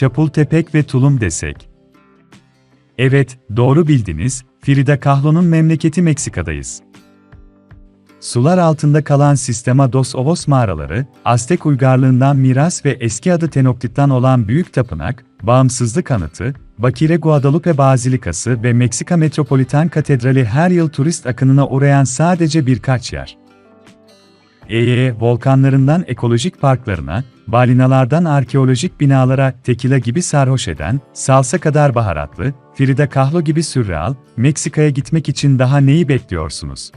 Çapultepek ve Tulum desek. Evet, doğru bildiniz, Frida Kahlo'nun memleketi Meksika'dayız. Sular altında kalan Sistema dos Ovos mağaraları, Aztek uygarlığından miras ve eski adı Tenochtitlan olan Büyük Tapınak, Bağımsızlık Anıtı, Bakire Guadalupe Bazilikası ve Meksika Metropolitan Katedrali her yıl turist akınına uğrayan sadece birkaç yer. Ee, volkanlarından ekolojik parklarına, balinalardan arkeolojik binalara tekila gibi sarhoş eden, salsa kadar baharatlı, Frida Kahlo gibi sürreal, Meksika'ya gitmek için daha neyi bekliyorsunuz?